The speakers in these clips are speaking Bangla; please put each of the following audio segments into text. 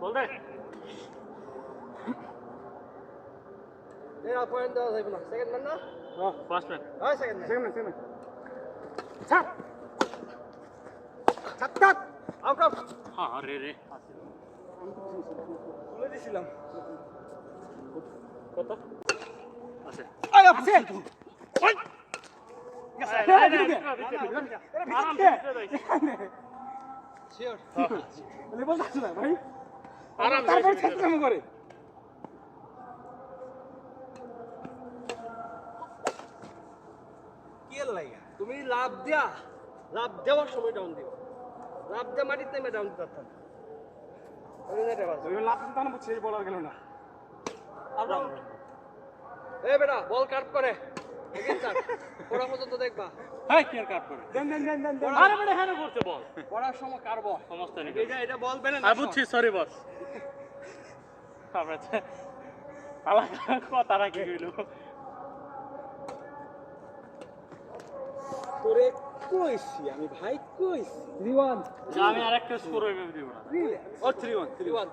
বল দে এর পয়েন্ট দেওয়া যাবে না সেকেন্ড ম্যান না ফার্স্ট ম্যান হয় সেকেন্ড ম্যান সেকেন্ড সেকেন্ড ছাপ ছাপ ছাপ আউট আউট হ্যাঁ রে রে তুলে দিছিলাম কত আছে আয় আছে ওই আরাম শিওর লেভেল আছে না ভাই। তারপর ছাত্রাম করে। তুমি লাভ দিয়া লাভ দেওয়ার সময় ডাউন দিও লাভ দেওয়া মাটিতে নেমে ডাউন দিতে পারতাম ওই নেটে বাজ ওই লাভ তানো বলার গেল না। এ বেটা বল কাট করে। পড়া পর্যন্ত দেখবা। হাই কি আর কাট করে দেন দেন দেন দেন দেন। আরে বড় হ্যাঁ করছে বল। পড়ার সময় কাটব সমস্ত নেই। এটা এটা বল বেনে আমি বুঝছি সরি বস আমরা আলা কথা রাখি হইল? তোরে কইছি আমি ভাই কইছি। রিওয়ান আমি আর একটা স্কোর হইবে দিব না ও three one three one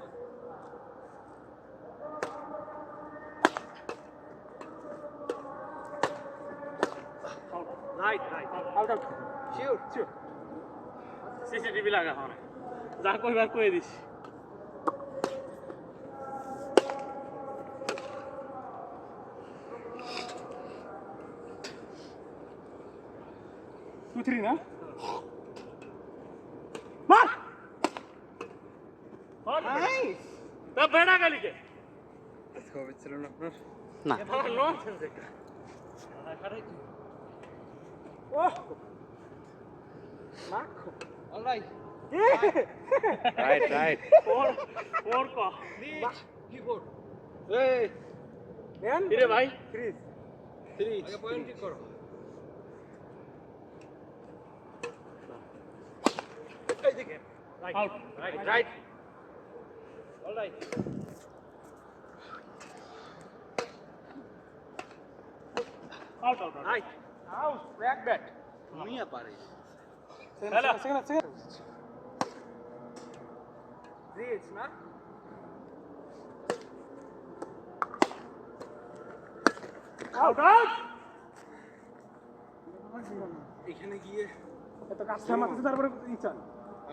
right right out out sure sure CCTV লাগা হয়। যা কইবার কই দিছি টু থ্রি না মার নাইস তা বেড়া গালিকে কবে ছিল না। আপনার না ননসেন্স এটা ও alright right right four four ক কি ফোর এই দেন কিরে ভাই ক্রিস থ্রি আগে পয়েন্ট ঠিক করো এই দিকে out right right alright out out right out back bat মিয়া পারে Hello. সেকেন্ড সেকেন্ড রিচ না আউট আউট এখানে গিয়ে এত কাছে মারতেছে তারপরে ইচ্ছা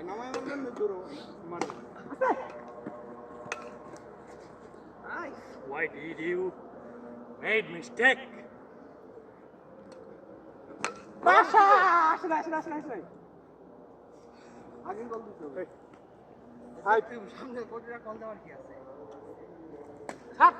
নামায় মারবেন না জোরো মারবেন nice Why did you made mistake? বাসা আসে না আসে না আসে না আসে না আগে গোল দিতে হবে। হাই সামনে কল দেওয়ার কি আছে? ছাপ